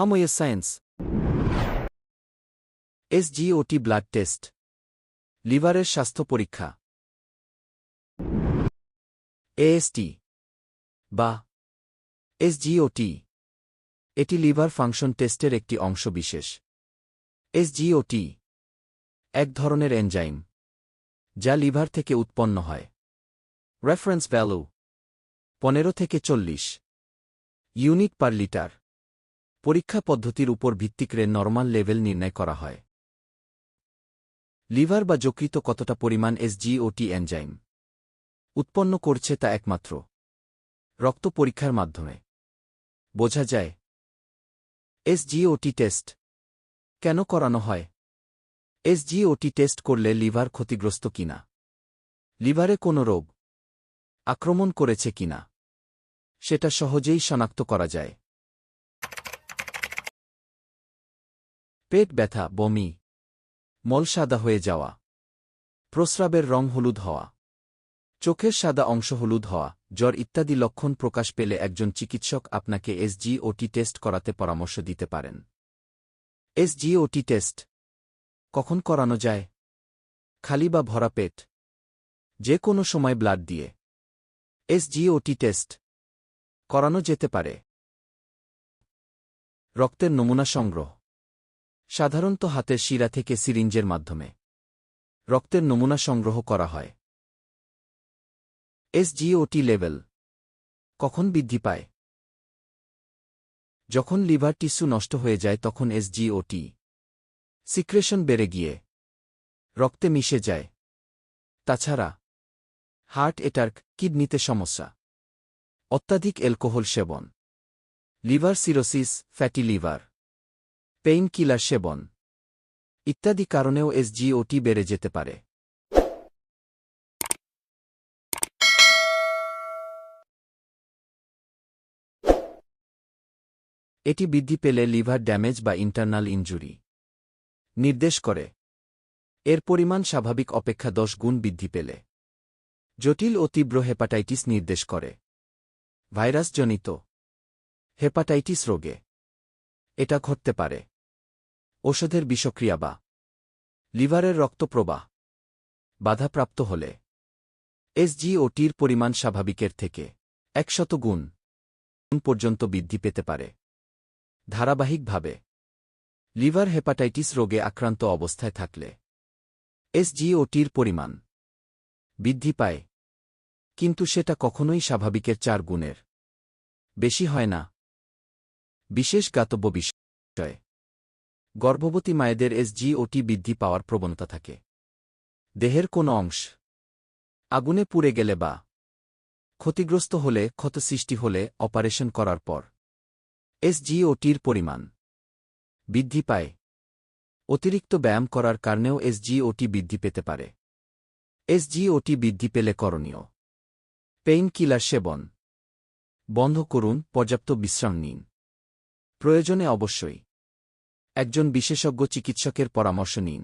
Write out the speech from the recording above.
হামোয়ে science SGOT blood test লিভারের স্বাস্থ্য পরীক্ষা এএসটি বা এসজিওটি এটি লিভার ফাংশন টেস্টের একটি অংশ বিশেষ এসজিওটি এক ধরনের এনজাইম যা লিভার থেকে উৎপন্ন হয় রেফারেন্স ভ্যালু পনেরো থেকে চল্লিশ ইউনিট পার লিটার পরীক্ষা পদ্ধতির উপর ভিত্তি করে নর্মাল লেভেল নির্ণয় করা হয়। লিভার বা যকৃত কতটা পরিমাণ এসজিওটি এনজাইম উৎপন্ন করছে তা একমাত্র। রক্ত পরীক্ষার মাধ্যমে। বোঝা যায়। এসজিওটি টেস্ট কেন করানো হয়? এসজিওটি টেস্ট করলে লিভার ক্ষতিগ্রস্ত কিনা? লিভারে কোনো রোগ আক্রমণ করেছে কিনা? সেটা সহজেই শনাক্ত করা যায়। পেট ব্যথা, বমি মল সাদা হয়ে যাওয়া, প্রস্রাবের রং হলুদ হওয়া, চোখের সাদা অংশ হলুদ হওয়া, জ্বর ইত্যাদি লক্ষণ প্রকাশ পেলে একজন চিকিৎসক আপনাকে এসজিওটি টেস্ট করাতে পরামর্শ দিতে পারেন। এসজিওটি টেস্ট কখন করানো যায়? খালি বা ভরা পেট? যে কোনো সময় ব্লাড দিয়ে। এসজিওটি টেস্ট করানো যেতে পারে। রক্তের নমুনা সংগ্রহ। সাধারণত হাতের শিরা থেকে সিরিঞ্জের মাধ্যমে। রক্তের নমুনা সংগ্রহ করা হয়। এসজিওটি লেভেল কখন বৃদ্ধি পায়? যখন লিভার টিস্যু নষ্ট হয়ে যায় তখন এসজিওটি সিক্রেশন বেড়ে গিয়ে রক্তে মিশে যায়। তাছাড়া হার্ট এটার্ক কিডনিতে সমস্যা, অত্যাধিক অ্যালকোহল সেবন, liver cirrhosis, fatty liver. Pain killer সেবন। ইত্যাদি কারণেও এসজিওটি বেড়ে যেতে পারে। এটি বৃদ্ধি পেলে লিভার ড্যামেজ বা ইন্টারনাল ইনজুরি। নির্দেশ করে। এর পরিমাণ স্বাভাবিক অপেক্ষা দশ গুণ বৃদ্ধি পেলে। জটিল ও তীব্র হেপাটাইটিস নির্দেশ করে। ভাইরাসজনিত হেপাটাইটিস রোগে। এটা ঘটতে পারে। ওষুধের বিষক্রিয়া বা লিভারের রক্তপ্রবাহ বাধাপ্রাপ্ত হলে এসজিওটির পরিমাণ স্বাভাবিকের থেকে একশত গুণ পর্যন্ত বৃদ্ধি পেতে পারে। ধারাবাহিকভাবে লিভার হেপাটাইটিস রোগে আক্রান্ত অবস্থায় থাকলে এসজিওটির পরিমাণ বৃদ্ধি পায়, কিন্তু সেটা কখনোই স্বাভাবিকের চার গুণের বেশি হয় না। বিশেষ গাতব্য বিষয় গর্ভবতী মায়েদের এসজিওটি বৃদ্ধি পাওয়ার প্রবণতা থাকে। দেহের কোনো অংশ আগুনে পুড়ে গেলে বা ক্ষতিগ্রস্ত হলে, ক্ষত সৃষ্টি হলে অপারেশন করার পর এসজিওটির পরিমাণ বৃদ্ধি পায়। অতিরিক্ত ব্যায়াম করার কারণেও এসজিওটি বৃদ্ধি পেতে পারে। এসজিওটি বৃদ্ধি পেলে করণীয় পেইন কিলার সেবন। বন্ধ করুন, পর্যাপ্ত বিশ্রাম নিন। প্রয়োজনে অবশ্যই একজন বিশেষজ্ঞ চিকিৎসকের পরামর্শ নিন।